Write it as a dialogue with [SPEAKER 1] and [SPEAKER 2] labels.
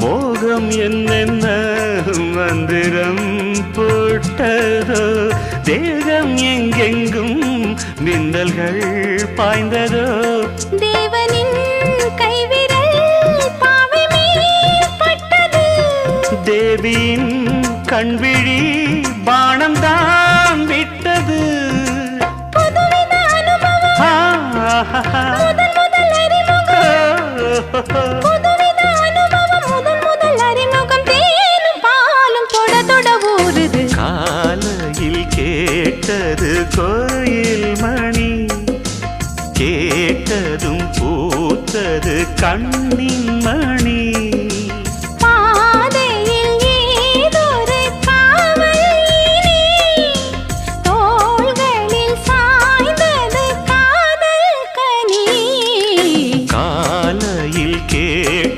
[SPEAKER 1] மோகம் என்னென்ன? மந்திரம் போட்டதோ? தேகம் எங்கெங்கும் மின்னல்கள் பாய்ந்ததோ?
[SPEAKER 2] தேவனின்
[SPEAKER 1] தேவியின் கண்விழி பானம் தான் விட்டது
[SPEAKER 2] ஆஹா கேட்டது
[SPEAKER 1] கோயில்
[SPEAKER 2] மணி. கேட்டதும் பூத்தது கண்ணின் மணி.